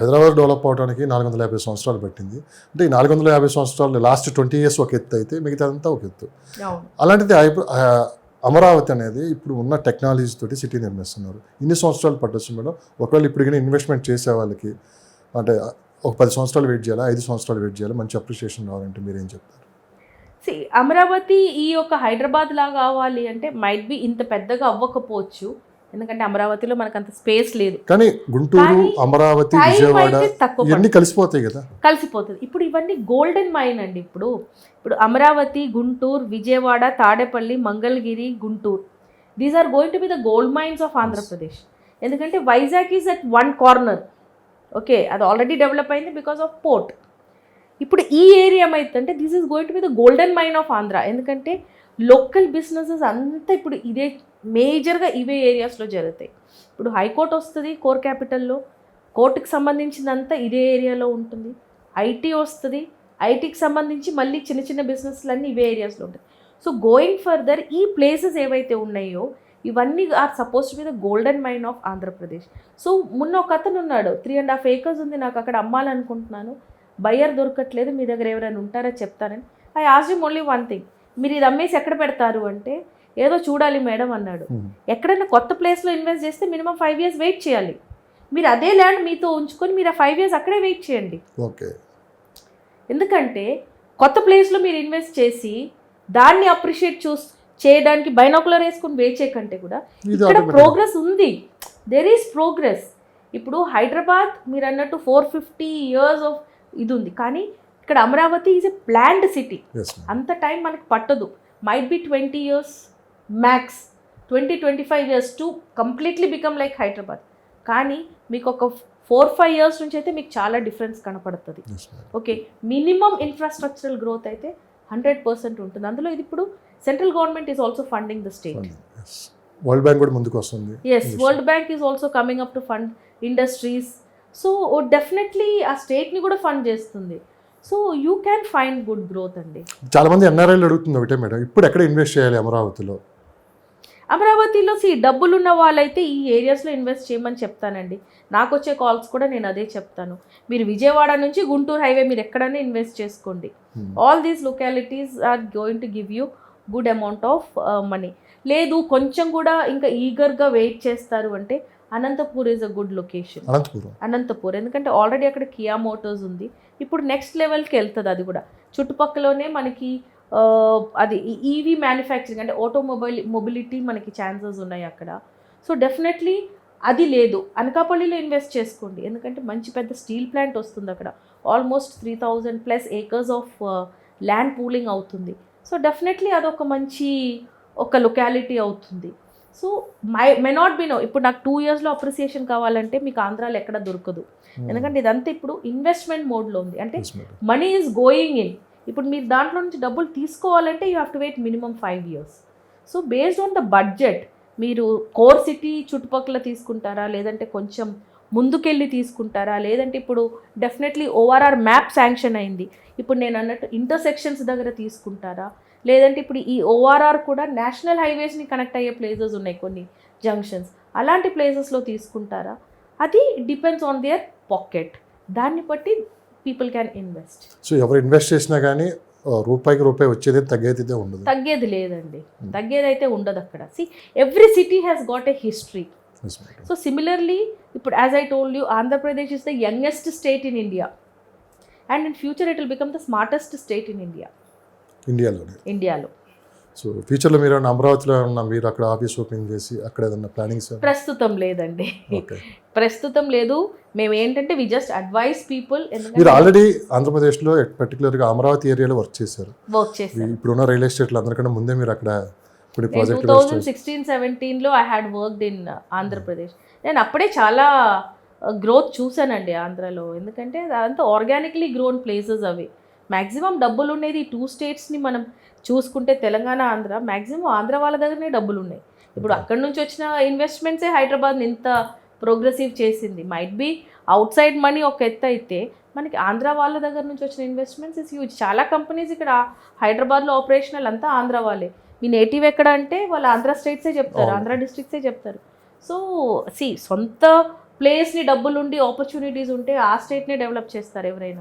Hyderabad develop అవడానికి నాలుగు వందల యాభై సంవత్సరాలు పట్టింది. అంటే ఈ నాలుగు వందల యాభై సంవత్సరాలు లాస్ట్ ట్వంటీ ఇయర్స్ ఒక ఎత్తు అయితే మిగతా అంతా ఒక ఎత్తు. అలాంటిది అమరావతి అనేది ఇప్పుడు ఉన్న టెక్నాలజీ తోటి సిటీ నిర్మిస్తున్నారు. ఇన్ని సంవత్సరాలు పట్టొచ్చు మేడం. ఒకవేళ ఇప్పుడు కానీ ఇన్వెస్ట్మెంట్ చేసే వాళ్ళకి అంటే ఒక పది సంవత్సరాలు వెయిట్ చేయాలా ఐదు సంవత్సరాలు వెయిట్ చేయాలి మంచి అప్రిషియేషన్ రావాలంటే మీరు చెప్తారు? అమరావతి ఈ యొక్క హైదరాబాద్ లాగా కావాలి అంటే మైట్ బి ఇంత పెద్దగా అవ్వకపోవచ్చు. ఎందుకంటే అమరావతిలో మనకు అంత స్పేస్ లేదు. కానీ గుంటూరు అమరావతి విజయవాడ అయితే ఇవన్నీ కలిసిపోతాయి కదా. కలిసిపోతుంది. ఇప్పుడు ఇవన్నీ గోల్డెన్ మైన్ అండి ఇప్పుడు. ఇప్పుడు Amaravati Guntur Vijayawada Tadepalli Mangalagiri Guntur. These are going to be the gold mines of Andhra Pradesh ఎందుకంటే Vizag is at one corner okay అది ఆల్రెడీ డెవలప్ అయింది బికాస్ ఆఫ్ పోర్ట్ ఇప్పుడు ఈ ఏరియా ఏమైతుందంటే this is going to be the golden mine of Andhra ఎందుకంటే లోకల్ బిజినెసెస్ అంతా ఇప్పుడు ఇదే మేజర్గా ఇవే ఏరియాస్లో జరుగుతాయి. ఇప్పుడు హైకోర్టు వస్తుంది కోర్ క్యాపిటల్లో కోర్టుకి సంబంధించినంతా ఇదే ఏరియాలో ఉంటుంది. ఐటీ వస్తుంది ఐటీకి సంబంధించి మళ్ళీ చిన్న చిన్న బిజినెస్లు అన్నీ ఇవే ఏరియాస్లో ఉంటాయి. సో గోయింగ్ ఫర్దర్ ఈ ప్లేసెస్ ఏవైతే ఉన్నాయో ఇవన్నీ are suppose to be the golden mine of Andhra Pradesh. So మొన్న ఒక అతను ఉన్నాడు త్రీ అండ్ హాఫ్ ఏకర్స్ ఉంది నాకు అక్కడ అమ్మాలనుకుంటున్నాను. బయ్యర్ దొరకట్లేదు మీ దగ్గర ఎవరైనా ఉంటారా చెప్తానని I ask only one thing మీరు ఇది అమ్మేసి ఎక్కడ పెడతారు అంటే ఏదో చూడాలి మేడం అన్నాడు. ఎక్కడైనా కొత్త ప్లేస్లో ఇన్వెస్ట్ చేస్తే మినిమం ఫైవ్ ఇయర్స్ వెయిట్ చేయాలి. మీరు అదే ల్యాండ్ మీతో ఉంచుకొని మీరు ఆ ఫైవ్ ఇయర్స్ అక్కడే వెయిట్ చేయండి. ఓకే. ఎందుకంటే కొత్త ప్లేస్లో మీరు ఇన్వెస్ట్ చేసి దాన్ని అప్రిషియేట్ చూస్ చేయడానికి బైనాకులర్ వేసుకొని వేచే కంటే కూడా ఇక్కడ. ప్రోగ్రెస్ ఉంది. దెర్ ఈస్ ప్రోగ్రెస్ ఇప్పుడు హైదరాబాద్ మీరు అన్నట్టు ఫోర్ ఫిఫ్టీ ఇయర్స్ ఆఫ్ ఇది ఉంది. కానీ ఇక్కడ Amaravati is a planned city. అంత టైం మనకి పట్టదు. Might be twenty years max twenty twenty five years to completely become like Hyderabad. కానీ మీకు ఒక ఫోర్ ఫైవ్ ఇయర్స్ నుంచి అయితే మీకు చాలా డిఫరెన్స్ కనపడుతుంది. ఓకే మినిమం ఇన్ఫ్రాస్ట్రక్చరల్ గ్రోత్ అయితే హండ్రెడ్ పర్సెంట్ ఉంటుంది. అందులో ఇది ఇప్పుడు central government is also funding the state Yes. World bank కూడా ముందుకు వస్తుంది yes world bank is also coming up to fund industries so definitely ఆ స్టేట్ని కూడా ఫండ్ చేస్తుంది. So you can find good growth అండి. చాలా మంది ఎన్ఆర్ఐలు అడుగుతుంది ఒకటే మేడం. ఇప్పుడు ఎక్కడ ఇన్వెస్ట్ చేయాలి అమరావతిలో? అమరావతిలో సి డబ్బులు ఉన్న వాళ్ళైతే ఈ ఏరియాస్లో ఇన్వెస్ట్ చేయమని చెప్తానండి. నాకు వచ్చే కాల్స్ కూడా నేను అదే చెప్తాను. మీరు విజయవాడ నుంచి గుంటూరు హైవే మీరు ఎక్కడైనా ఇన్వెస్ట్ చేసుకోండి. All these localities are going to give you good amount of money లేదు కొంచెం కూడా ఇంకా ఈగర్గా వెయిట్ చేస్తారు అంటే Anantapur is a good location Anantapuram. ఎందుకంటే ఆల్రెడీ అక్కడ కియా మోటార్స్ ఉంది. ఇప్పుడు నెక్స్ట్ లెవెల్కి వెళ్తుంది అది కూడా. చుట్టుపక్కలనే మనకి అది ఈవీ మ్యానుఫ్యాక్చరింగ్ అంటే ఆటోమొబైల్ మొబిలిటీ మనకి ఛాన్సెస్ ఉన్నాయి అక్కడ. సో డెఫినెట్లీ అది లేదు. అనకాపల్లిలో ఇన్వెస్ట్ చేసుకోండి. ఎందుకంటే మంచి పెద్ద స్టీల్ ప్లాంట్ వస్తుంది అక్కడ. Almost three thousand plus acres of land pooling అవుతుంది. సో డెఫినెట్లీ అదొక మంచి ఒక లొకాలిటీ అవుతుంది. So my may not be no ఇప్పుడు నాకు టూ ఇయర్స్లో అప్రిసియేషన్ కావాలంటే మీకు ఆంధ్రాలో ఎక్కడ దొరకదు. ఎందుకంటే ఇదంతా ఇప్పుడు ఇన్వెస్ట్మెంట్ మోడ్లో ఉంది. అంటే. మనీ ఈజ్ గోయింగ్ ఇన్ ఇప్పుడు మీరు దాంట్లో నుంచి డబ్బులు తీసుకోవాలంటే you have to wait minimum five years so based on the budget మీరు కోర్ సిటీ చుట్టుపక్కల తీసుకుంటారా? లేదంటే కొంచెం ముందుకెళ్ళి తీసుకుంటారా? లేదంటే ఇప్పుడు డెఫినెట్లీ ఓఆర్ఆర్ మ్యాప్ శాంక్షన్ అయింది. ఇప్పుడు నేను అన్నట్టు ఇంటర్సెక్షన్స్ దగ్గర తీసుకుంటారా? లేదంటే ఇప్పుడు ఈ ఓఆర్ఆర్ కూడా నేషనల్ హైవేస్ని కనెక్ట్ అయ్యే ప్లేసెస్ ఉన్నాయి కొన్ని జంక్షన్స్ అలాంటి ప్లేసెస్లో తీసుకుంటారా? అది డిపెండ్స్ ఆన్ దియర్ పాకెట్ దాన్ని బట్టి పీపుల్ క్యాన్ ఇన్వెస్ట్ సో ఎవరు ఇన్వెస్ట్ చేసినా కానీ రూపాయికి రూపాయి వచ్చేది తగ్గేది ఉండదు. తగ్గేది లేదండి. తగ్గేది అయితే ఉండదు అక్కడ. See every city has got a history. So similarly ఇప్పుడు as I told you Andhra Pradesh is the youngest state in India and in future it will become the smartest state in India ఇండియాలోనే ఇండియాలో సో ఫ్యూచర్లో మీరు అమరావతిలో ఉన్న మీరు అక్కడ office open చేసి అక్కడ ఏదన్నా ప్లానింగ్స్ ప్రస్తుతం లేదండి. ప్రస్తుతం లేదు. మేము ఏంటంటే వి జస్ట్ అడ్వైస్ పీపుల్ మీరు ఆల్రెడీ ఆంధ్రప్రదేశ్లో పర్టికులర్గా అమరావతి ఏరియాలో వర్క్ చేశారు. వర్క్ చేశాను. ఇప్పుడున్న రియల్ ఎస్టేట్లు అందరికన్నా ముందే మీరు అక్కడ కొన్ని నేను టూ థౌజండ్ సిక్స్టీన్ సెవెంటీన్లో I had worked in Andhra Pradesh. నేను అప్పుడే చాలా గ్రోత్ చూశానండి ఆంధ్రాలో. ఎందుకంటే అదంతా ఆర్గానిక్లీ గ్రోన్ ప్లేసెస్ అవి. మ్యాక్సిమం డబ్బులు ఉండేది టూ స్టేట్స్ని మనం చూసుకుంటే తెలంగాణ ఆంధ్ర. మ్యాక్సిమం ఆంధ్ర వాళ్ళ దగ్గరనే డబ్బులు ఉన్నాయి ఇప్పుడు అక్కడి నుంచి వచ్చిన ఇన్వెస్ట్మెంట్సే హైదరాబాద్ని ఇంత ప్రోగ్రెసివ్ చేసింది. Might be outside money ఒక ఎత్తు అయితే మనకి ఆంధ్ర వాళ్ళ దగ్గర నుంచి వచ్చిన ఇన్వెస్ట్మెంట్స్ ఇస్ హ్యూజ్ చాలా కంపెనీస్ ఇక్కడ హైదరాబాద్లో ఆపరేషనల్ అంతా ఆంధ్ర వాళ్ళే. మీ నేటివ్ ఎక్కడ అంటే వాళ్ళు ఆంధ్ర స్టేట్సే చెప్తారు. ఆంధ్ర డిస్ట్రిక్ట్సే చెప్తారు. సో సి సొంత ప్లేస్ని డబ్బులు ఉండి ఆపర్చునిటీస్ ఉంటే ఆ స్టేట్నే డెవలప్ చేస్తారు ఎవరైనా.